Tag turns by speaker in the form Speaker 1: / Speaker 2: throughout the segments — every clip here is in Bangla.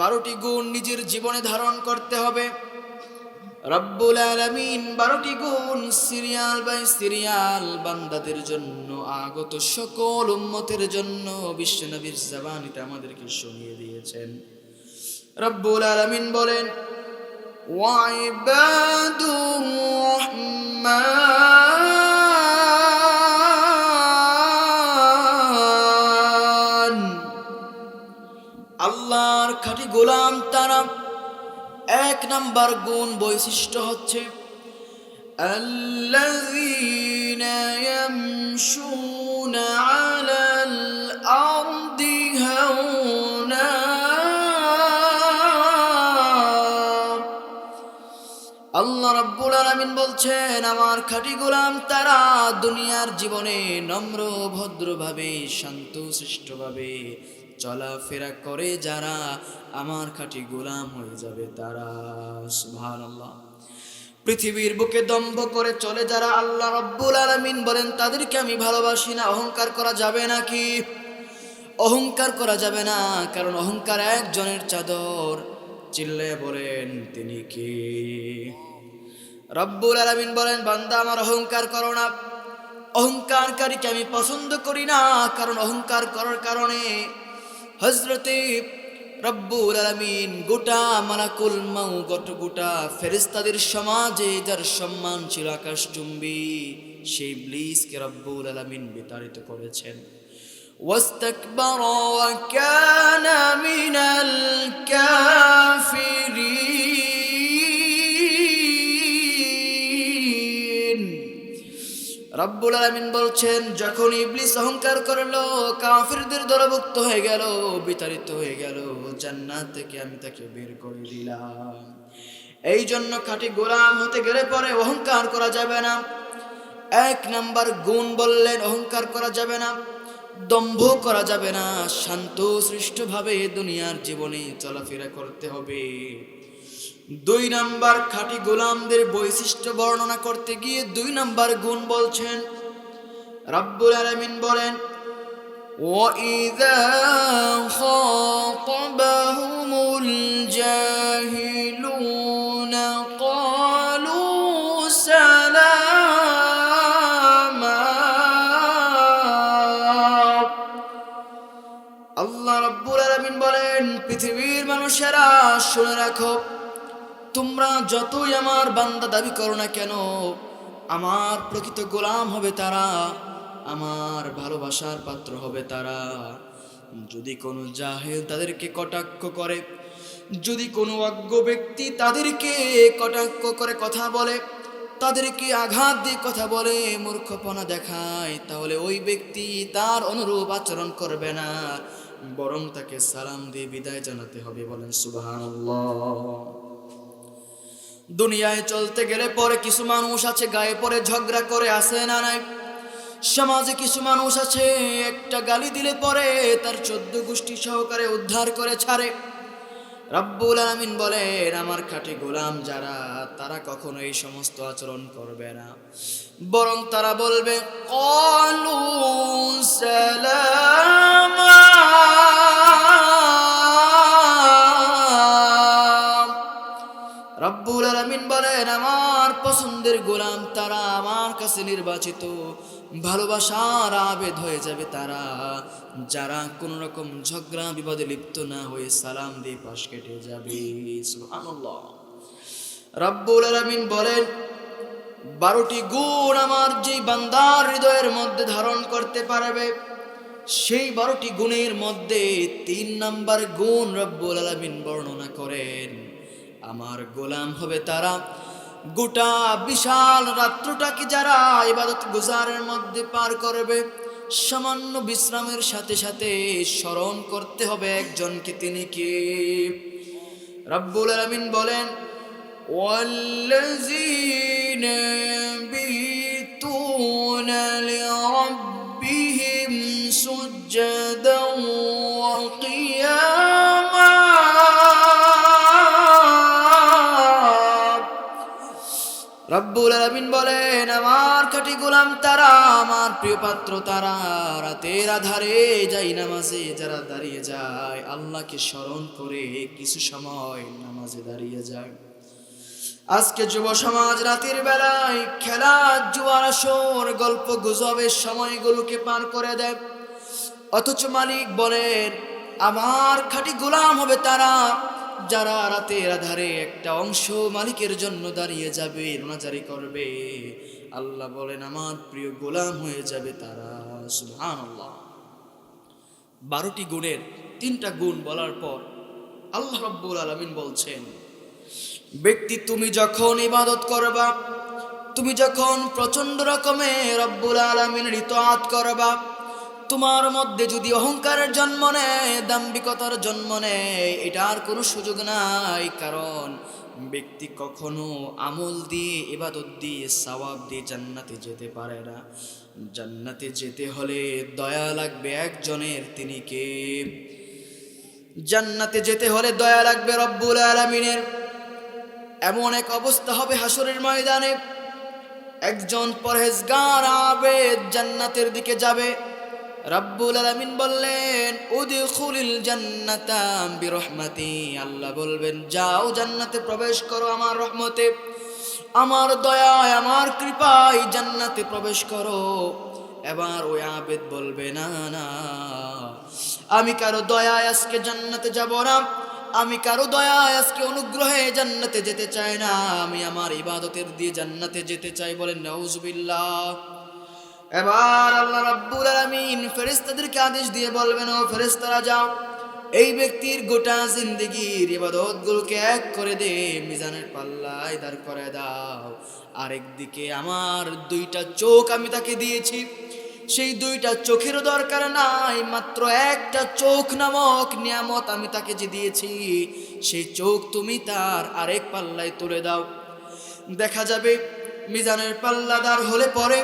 Speaker 1: বারোটি গুণ নিজের জীবনে ধারণ করতে হবে। রব্বুল আলমিন বারোটি গুণ সিরিয়াল বাই সিরিয়াল বান্দাদের জন্য, আগত সকল উম্মতের জন্য বিশ্বনবীর জাবানিতে আমাদেরকে শুনিয়ে দিয়েছেন। রব্বুল আলমিন বলেন ওয়াইবাদুর রহমান। নাম্বার গুণ বৈশিষ্ট্য হচ্ছে الذين يمشون على الأرض هونا আল্লাহ রাব্বুল আলামিন বলছেন আমার খাঁটি গোলাম তারা দুনিয়ার জীবনে নম্র ভদ্রভাবে শান্ত শিষ্টভাবে চলাফেরা করে যারা, আমার খাঁটি গোলাম হয়ে যাবে তারা। সুবহানাল্লাহ। পৃথিবীর বুকে দম্ভ করে চলে যারা আল্লাহ রব্বুল আলামিন বলেন, তাদেরকে আমি ভালোবাসি না, অহংকার করা যাবে নাকি অহংকার করা যাবে না, কারণ অহংকার একজনের চাদর। চিল্লে বলেন, তিনি কে? রব্বুল আলামিন বলেন, বান্দা, আমার অহংকার করো না। অহংকারকারীকে আমি পছন্দ করি না, কারণ অহংকার করার কারণে হজরতে রব্বুল আলামিন গোটা মালাকুল মাউ গট গোটা ফেরেস্তাদের সমাজে যার সম্মান ছিল আকাশ চুম্বি সেই ব্লিসকে রব্বুল আলামিন বিতাড়িত করেছেন واستكبر وكان من الكافرين রব্বুল আলামিন বলছেন, যখন ইবলিস অহংকার করল, কাফিরদের দলভুক্ত হয়ে গেল, বিতাড়িত হয়ে গেল, জান্নাত থেকে আমি তাকে বের করে দিলাম। এই জন্য খাঁটি গোলাম হতে গেলে পরে অহংকার করা যাবে না। এক নাম্বার গুণ বললেন, অহংকার করা যাবে না, দম্ভ করা যাবে না, শান্ত সৃষ্টভাবে দুনিয়ার জীবনে চলাফেরা করতে হবে। দুই নাম্বার খাঁটি গোলামদের বৈশিষ্ট্য বর্ণনা করতে গিয়ে দুই নাম্বার গুণ বলছেন রাব্বুল আলামিন বলেন وَإِذَا خَاطَبَهُمُ الْجَاهِلُونَ قَالُوا سَلَامًا আল্লাহ রাব্বুল আলামিন বলেন পৃথিবীর মানুষেরা শুনে রাখো তোমরা যতই আমার বান্দা দাবি করো না কেন, আমার প্রকৃত গোলাম হবে তারা, আমার ভালোবাসার পাত্র হবে তারা। যদি কোনো জাহেল তাদেরকে কটাক্ষ করে, যদি কোনো অজ্ঞ ব্যক্তি তাদেরকে কটাক্ষ করে কথা বলে, তাদেরকে আঘাত দিয়ে কথা বলে, মূর্খপনা দেখায়, তাহলে ওই ব্যক্তি তার অনুরূপ আচরণ করবে না। বরং তাকে সালাম দিয়ে বিদায় জানাতে হবে বলেন, সুবহানাল্লাহ। দুনিয়ায় চলতে গেলে পরে কিছু মানুষ আছে, গায়ে পরে ঝগড়া করে আসে না নাই? সমাজে কিছু মানুষ আছে, একটা গালি দিলে পরে তার চোদ্দ গোষ্ঠী সহকারে উদ্ধার করে ছাড়ে। রব্বুল আলামিন বলেন, আমার খাঁটি গোলাম যারা, তারা কখনো এই সমস্ত আচরণ করবে না। বরং তারা বলবে, কলু সালাম আলামিন বলেন আমার পছন্দের গোলাম, তারা আমার কাছে নির্বাচিত। ভালোবাসার আবেদ হয়ে যাবে তারা, যারা কোন রকম ঝগড়া, বিবাদে লিপ্ত না হয়ে সালাম দিয়ে পাশ কেটে যাবে। রব্বুল আলামিন বলেন, বারোটি গুণ আমার যেই বান্দার হৃদয়ের মধ্যে ধারণ করতে পারবে, সেই বারোটি গুণের মধ্যে তিন নাম্বার গুণ রব্বুল আলামিন বর্ণনা করেন। আমার গোলাম হবে তারা গোটা বিশাল রাত্রটাকে যারা ইবাদত গুজারের মধ্যে পার করবে সামান্য বিশ্রামের সাথে সাথে স্মরণ করতে হবে একজনকে তিনি কি রব্বুল আলামিন বলেন والذين يبيتون لربهم سجدا রব্বুল আলামিন বলেন, আমার খাঁটি গোলাম তারা, আমার প্রিয় পাত্র তারা। রাতের আধারে যাই নামাজে, যারা দাঁড়িয়ে যায়, আল্লাহকে স্মরণ করে কিছু সময় নামাজে দাঁড়িয়ে যায়। আজকে যুব সমাজ রাতের বেলায় খেলা জুয়ার আসর, গল্প গুজবের সময়গুলোকে পার করে দেয়। অথচ মালিক বলেন, আমার খাঁটি গোলাম হবে তারা। যারা রাতের আধারে একটা অংশ মালিকের জন্য দাঁড়িয়ে যাবে, রোনাজারি করবে। আল্লাহ বলেন, আমার প্রিয় গোলাম হয়ে যাবে তারা। সুবহানাল্লাহ। বারোটি গুণের তিনটা গুণ বলার পর আল্লাহ রব্বুল আলমিন বলছেন, ব্যক্তি, তুমি যখন ইবাদত করবা, তুমি যখন প্রচণ্ড রকমের রব্বুল আলমিনের ইতাআত করবা তোমার মধ্যে যদি অহংকারের জন্ম নেয়, দাম্ভিকতার জন্ম নেয় এটার কোনো সুযোগ নাই। কারণ ব্যক্তি কখনো আমল দিয়ে এবাদত দিয়ে, সওয়াব দিয়ে জান্নাতে যেতে পারে না। জান্নাতে যেতে হলে দয়া লাগবে একজনের, তিনি কে? জান্নাতে যেতে হলে দয়া লাগবে রব্বুল আলমিনের। এমন এক অবস্থা হবে হাসরের ময়দানে। একজন পরহেজগার আবেদ জান্নাতের দিকে যাবে। রব্বুল আলামিন বললেন, উদখুলিল জান্নাতা বিরহমাতি। আল্লাহ বলবেন, যাও জান্নাতে প্রবেশ করো আমার রহমতে। আমার দয়ায়, আমার কৃপায় জান্নাতে প্রবেশ করো। এবার ওই আবেদ বলবে, না না, আমি কারও দয়ায় আজকে জান্নাতে যাব না। আমি কারও দয়ায় আজকে অনুগ্রহে জান্নাতে যেতে চাই না। আমি আমার ইবাদতের দিয়ে জান্নাতে যেতে চাই বলেন নাউজুবিল্লাহ এবার আল্লাহ রাব্বুল আলামিন ফেরেশতাদেরকে আদেশ দিয়ে বলবেন, ও ফেরেশতারা, যাও। এই ব্যক্তির গোটা জিন্দগির ইবাদতগুলোকে এক করে দে, মিজানের পাল্লায় দাঁড় করে দাও। আরেক দিকে আমার দুইটা চোখ আমি তাকে দিয়েছি। সেই দুইটা চোখেরও দরকার নাই, মাত্র একটা চোখ নামক নিয়ামত আমি তাকে যে দিয়েছি, সেই চোখ তুমি তার আরেক পাল্লায় তুলে দাও। দেখা যাবে মিজানের পাল্লাদার হলে পরে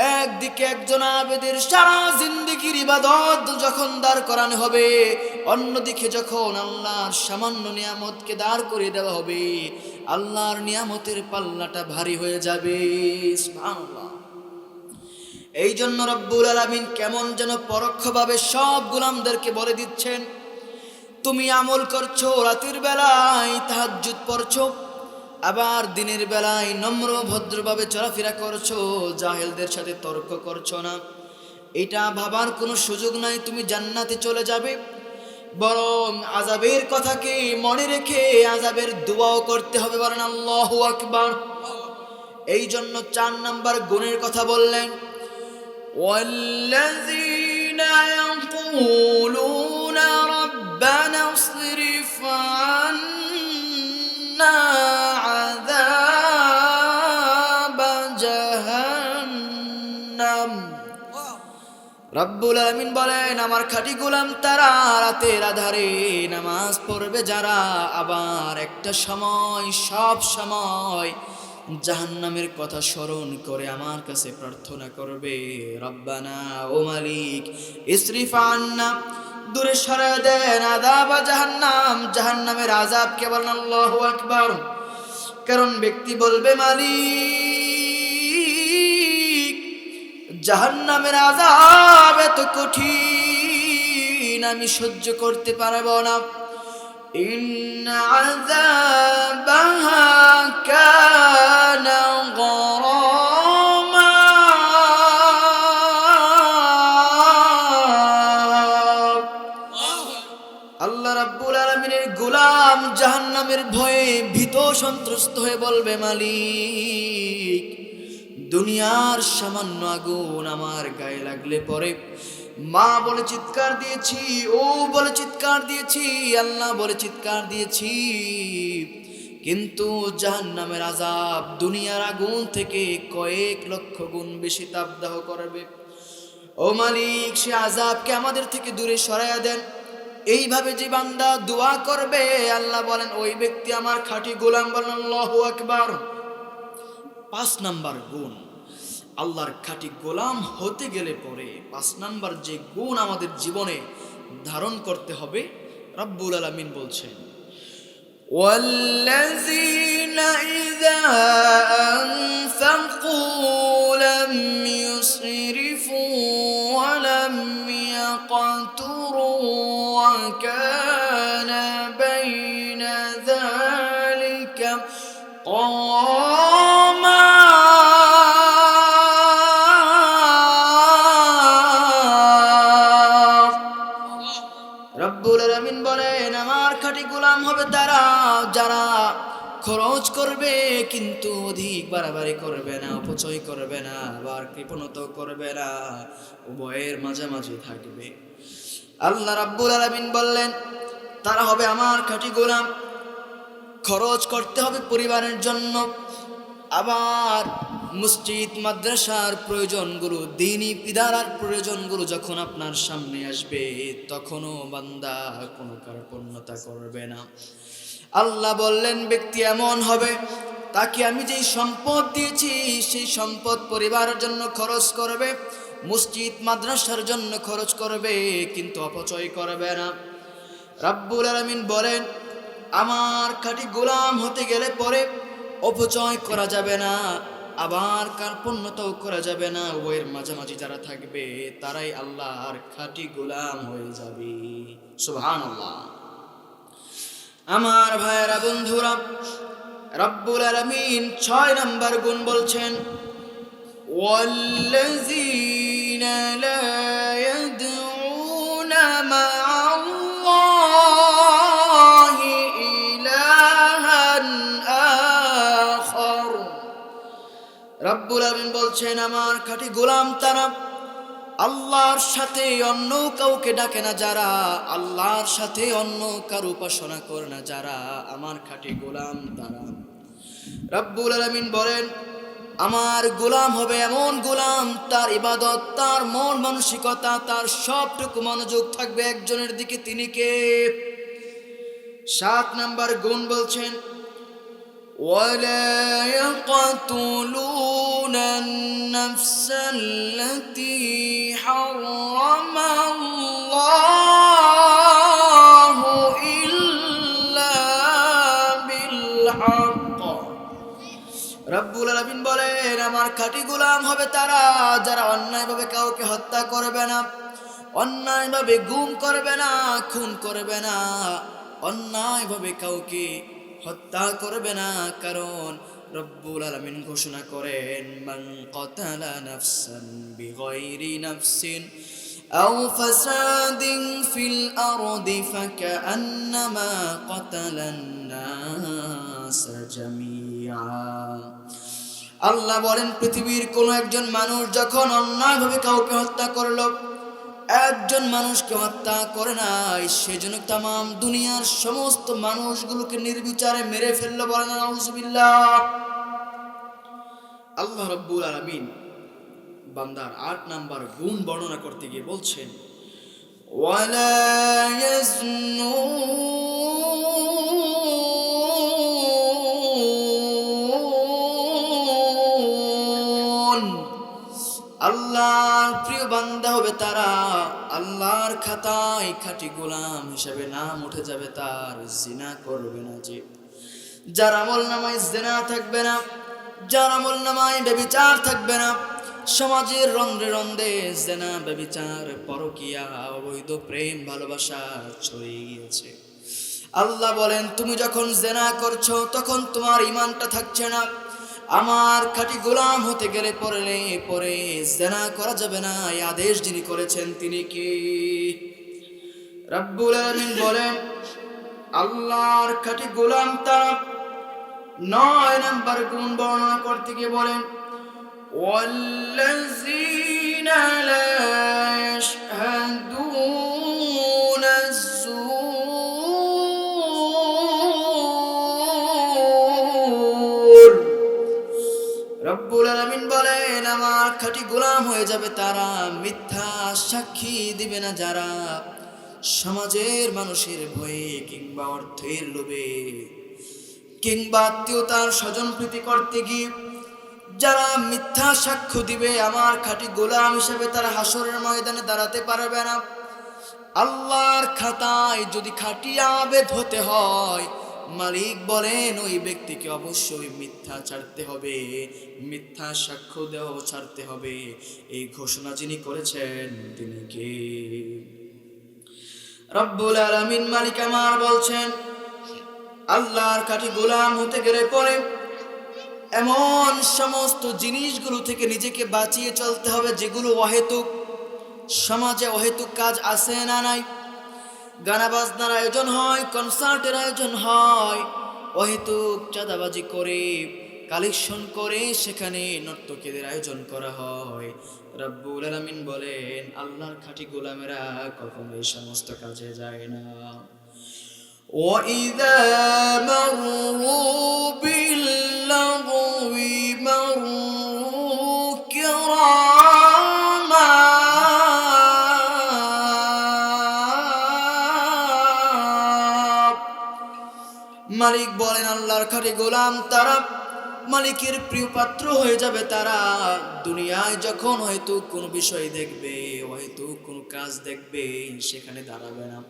Speaker 1: একদিকে একজন আবেদের সারা জিন্দিগির ইবাদত যখন দাঁড় করানো হবে, অন্যদিকে যখন আল্লাহর সামান্য নিয়ামতকে দাঁড় করে দেওয়া হবে, আল্লাহর নিয়ামতের পাল্লাটা ভারী হয়ে যাবে। এই জন্য রব্বুল আলামিন কেমন যেন পরোক্ষভাবে সব গুলামদেরকে বলে দিচ্ছেন, তুমি আমল করছ, রাতের বেলায় তাহাজ্জুদ পড়ছো আবার দিনের বেলায় নম্র ভদ্রভাবে চলাফেরা করছো জাহেলদের সাথে তর্ক করছো না এটা ভাবার কোনো সুযোগ নাই তুমি জান্নাতে চলে যাবে বরং আজাবের কথাকে মনে রেখে আজাবের দোয়াও করতে হবে বলেন আল্লাহু আকবার এই জন্য চার নাম্বার গুণের কথা বললেন والذين يقولون ربنا اصرف عنا রব্বুল আলমিন বলেন, আমার খাঁটি গোলাম তারা রাতের আধারে নামাজ পড়বে, যারা আবার একটা সময়, সব সময় জাহান্নামের কথা স্মরণ করে আমার কাছে প্রার্থনা করবে, রব্বানা ও মালিক, ইসরিফ আন্না, দূরে সরা দেন আদাবা জাহান্নাম, জাহান্নামের আজাব কেবল আল্লাহু আকবার। কারণ ব্যক্তি বলবে, মালিক জাহান্নামের আজাব এত কঠিন আমি সহ্য করতে পারবো না إن عذابها كان غراما আল্লাহ রাব্বুল আলমিনের গোলাম জাহান্নামের ভয়ে ভীত সন্ত্রস্ত হয়ে বলবে মালিক দুনিয়ার সামান্য আগুন আমার গায়ে লাগলে পরে। মা বলে চিৎকার দিয়েছি, ও বলে চিৎকার দিয়েছি, আল্লাহ বলে চিৎকার দিয়েছি। কিন্তু জাহান্নামের আজাব দুনিয়ার আগুন থেকে কয়েক লক্ষ গুণ বেশি তাপদাহ করবে। ও মালিক, সে আজাবকে আমাদের থেকে দূরে সরাইয়া দেন। এইভাবে যে বান্দা দোয়া করবে, আল্লাহ বলেন, ওই ব্যক্তি আমার খাঁটি গোলাম বলেন, আল্লাহু আকবার। পাঁচ নাম্বার গুণ আল্লাহর খাঁটি গোলাম হতে গেলে পরে পাঁচ নাম্বার যে গুণ আমাদের জীবনে ধারণ করতে হবে রব্বুল আলমিন বলছেন والذين إذا أنفقوا لم يسرفوا খাঁটি গোলাম হবে তারা, যারা খরচ করবে কিন্তু অধিক বাড়াবাড়ি করবে না, অপচয় করবে না, আবার কৃপণত করবে না, উভয়ের মাঝামাঝি থাকবে। আল্লাহ রাব্বুল আলামিন বললেন, তারা হবে আমার খাঁটি গোলাম, খরচ করতে হবে পরিবারের জন্য, আবার মসজিদ, মাদ্রাসার প্রয়োজনগুলো দিনই ইদারার প্রয়োজনগুলো যখন আপনার সামনে আসবে, তখনও বান্দা কোনো কার্পণ্যতা করবে না। আল্লাহ বললেন, ব্যক্তি এমন হবে, তাকে আমি যেই সম্পদ দিয়েছি, সেই সম্পদ পরিবারের জন্য খরচ করবে, মসজিদ, মাদ্রাসার জন্য খরচ করবে, কিন্তু অপচয় করবে না। রাব্বুল আলামিন বলেন, আমার খাঁটি গোলাম হতে গেলে পরে অপচয় করা যাবে না। আবার কার্পণ্যতাও করা যাবে না উভয়ের মাঝামাঝি যারা থাকবে তারাই আল্লাহর খাঁটি গোলাম হয়ে যাবে সুবহানাল্লাহ আমার ভাইয়েরা বন্ধুরা রব্বুল আলামিন ছয় নম্বর গুণ বলছেন والذين لا বলছেন, আমার গোলাম তারা আল্লাহর সাথে অন্য কাউকে ডাকে না, যারা আল্লাহর সাথে অন্য কার উপাসনা করে না, যারা আমার গোলাম তারা। রব্বুল আলামিন বলেন, আমার গোলাম হবে এমন গোলাম, তার ইবাদত, তার মন মানসিকতা, তার সবটুকু মনোযোগ থাকবে একজনের দিকে, তিনি কে? সাত নাম্বার গুণ বলছেন ولا يقتلون النفس التي حرم الله إلا بالحق রব্বুল আলামিন বলেন আমার খাঁটি গোলাম হবে তারা যারা অন্যায়ভাবে কাউকে হত্যা করবে না অন্যায়ভাবে গুম করবে না খুন করবে না অন্যায়ভাবে কাউকে হত্যা করবে না কারণ রব্বুল আলামিন ঘোষণা করেন মান কতালা নাফসান বিগাইরি নাফসিন أو فساد في الأرض فكأنما قتل الناس جميعا আল্লাহ বলেন পৃথিবীর কোন একজন মানুষ যখন অন্যায়ভাবে কাউকে হত্যা করলো একজন মানুষকে হত্যা করে নাই, সেজন্য তাম দুনিয়ার সমস্ত মানুষগুলোকে নির্বিচারে মেরে ফেলল বলেন আউযুবিল্লাহ আল্লাহ রব্বুল আলমিন বান্দার আট নাম্বার গুণ বর্ণনা করতে গিয়ে বলছেন, ওয়ালা ইয়াজনুন বান্দা হবে তারা আল্লাহর খাতায় খাঁটি গোলাম হিসাবে নাম উঠে যাবে, তার জিনা করবে না যে। যার আমল নামায় জেনা থাকবে না, যার আমল নামায় বেবিচার থাকবে না, সমাজের রন্ধ্রে রন্ধ্রে জেনা বেবিচার পরকিয়া, অবৈধ প্রেম, ভালোবাসা ছড়িয়ে গিয়েছে। আল্লাহ বলেন, তুমি যখন জেনা করছ, তখন তোমার ইমানটা থাকছে না আমার খাঁটি গোলাম হতে গেলে পরে পরে জেনা করা যাবে না এই আদেশ যিনি করেছেন তিনি কি রব্বুল আলামিন বলেন আল্লাহর খাঁটি গোলাম তারা নয় নাম্বার গুণ বর্ণনা করতে গিয়ে বলেন والذين لا يشهدون রব্বুল আলামিন বলেন, আমার খাঁটি গোলাম হয়ে যাবে তারা, মিথ্যা সাক্ষী দিবে না যারা। সমাজের মানুষের ভয়ে কিংবা অর্থের লোভে কিংবা আত্মীয়তার স্বজন প্রীতি করতে গিয়ে যারা মিথ্যা সাক্ষ্য দিবে, আমার খাঁটি গোলাম হিসেবে তারা হাসরের ময়দানে দাঁড়াতে পারবে না। আল্লাহর খাতায় যদি খাঁটি আবেদ হতে হয় মালিক বলেন, ওই ব্যক্তিকে অবশ্যই মিথ্যা ছাড়তে হবে। মিথ্যা সাক্ষ্য দেহ ছাড়তে হবে। এই ঘোষণা যিনি করেছেন, তিনি কে? রব্বুল আলামিন মালিক আমার বলছেন, আল্লাহর কাঠি গোলাম হতে গেলে পরে এমন সমস্ত জিনিসগুলো থেকে নিজেকে বাঁচিয়ে চলতে হবে যেগুলো অহেতুক, সমাজে অহেতুক কাজ আছে না নাই। গানা বাজনার আয়োজন হয় কনসার্টের আয়োজন হয় অহেতুক চাঁদাবাজি করে কালেকশন করে সেখানে নর্তকীদের আয়োজন করা হয় রব্বুল আলামিন বলেন আল্লাহর খাঁটি গোলামেরা কখনো এই সমস্ত কাজে যায় না وإذا مروا আল্লাহর গোলাম তারা মালিকের প্রিয় পাত্র হয়ে যাবে তারা। দুনিয়ায় যখন হয়তো কোনো বিষয় দেখবে, হয়তো কোনো কাজ দেখবে, সেখানে দাঁড়াবে না।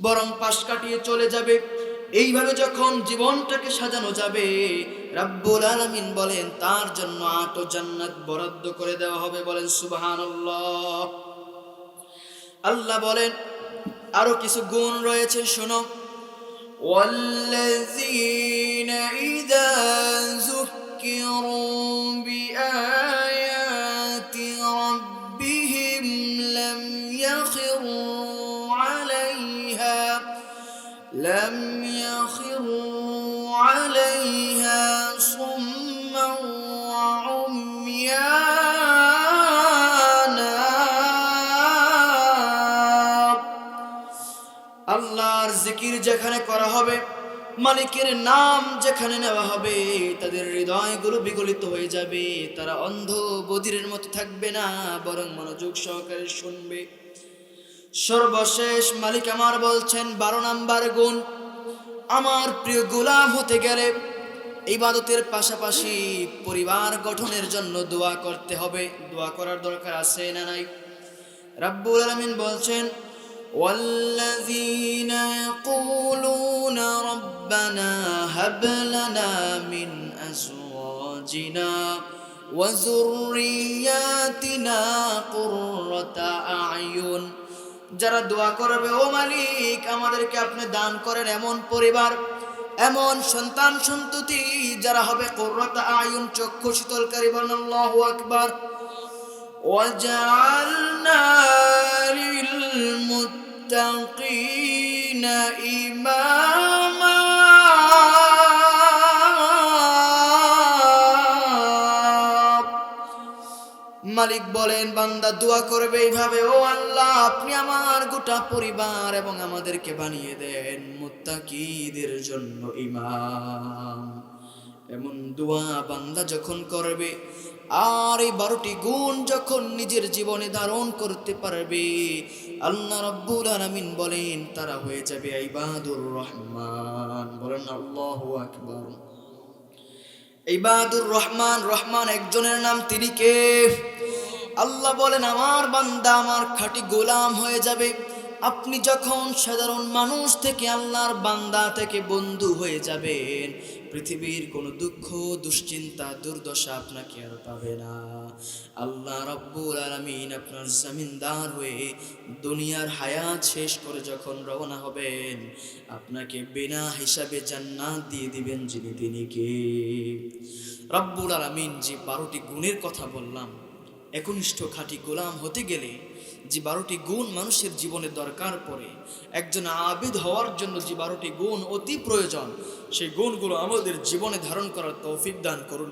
Speaker 1: বরং পাশ কাটিয়ে চলে যাবে। এইভাবে যখন জীবনটাকে সাজানো যাবে, রাব্বুল আলামিন বলেন, তার জন্য আটো জান্নাত বরাদ্দ করে দেওয়া হবে বলেন সুবহানাল্লাহ। আল্লাহ বলেন, আরও কিছু গুণ রয়েছে, শোনো। والذين إذا ذكروا بآيات আল্লাহর জিকির যেখানে করা হবে, মালিকের নাম যেখানে নেওয়া হবে, তাদের হৃদয়গুলো বিগলিত হয়ে যাবে। তারা অন্ধ বধিরের মতো থাকবে না, বরং মনোযোগ সহকারে শুনবে। সর্বশেষ মালিক আমার বলছেন, বারো নাম্বার গুণ, আমার প্রিয় গোলাম হতে গেলে ইবাদতের পাশাপাশি পরিবার গঠনের জন্য দোয়া করতে হবে। দোয়া করার দরকার আছে না নাই? রাব্বুল আলামিন বলছেন والذين يقولون ربنا هب لنا من أزواجنا وذرياتنا قرة أعين যারা দোয়া করবে ও মালিক আমাদেরকে আপনি দান করেন এমন পরিবার এমন সন্তান সন্ততি যারা হবে কোররতা আয়ুন চক্ষু শীতলকারী বলেন আল্লাহু আকবার وجعلنا للمتقين إماما মালিক বলেন বান্দা দোয়া করবে এইভাবে ও আল্লাহ আপনি আমার গোটা পরিবার এবং আমাদেরকে বানিয়ে দেন মুত্তাকিদের জন্য ইমাম এমন দোয়া বান্দা যখন করবে আর এই বারোটি গুণ যখন নিজের জীবনে ধারণ করতে পারবে আল্লাহ রব্বুল আলামিন বলেন, তারা হয়ে যাবে ইবাদুর রহমান। বলেন আল্লাহু আকবার। ইবাদুর রহমান রহমান একজনের নাম তিনি কে? আল্লাহ বলেন, আমার বান্দা, আমার খাঁটি গোলাম হয়ে যাবে। আপনি যখন সাধারণ মানুষ থেকে আল্লাহর বান্দা থেকে বন্ধু হয়ে যাবেন, পৃথিবীর কোনো দুঃখ, দুশ্চিন্তা, দুর্দশা আপনাকে আর পাবে না। আল্লাহ রব্বুল আলমিন আপনার জামিনদার হয়ে দুনিয়ার হায়াত শেষ করে যখন রওনা হবেন, আপনাকে বিনা হিসাবে জান্নাত দিয়ে দিবেন যিনি তিনি কে? রব্বুল আলমিন যে বারোটি গুণের কথা বললাম, একনিষ্ঠ খাঁটি গোলাম হতে গেলে যে বারোটি গুণ মানুষের জীবনে দরকার পড়ে, একজন আবিদ হওয়ার জন্য যে বারোটি গুণ অতি প্রয়োজন, সেই গুণগুলো আমাদের জীবনে ধারণ করার তৌফিক দান করুন।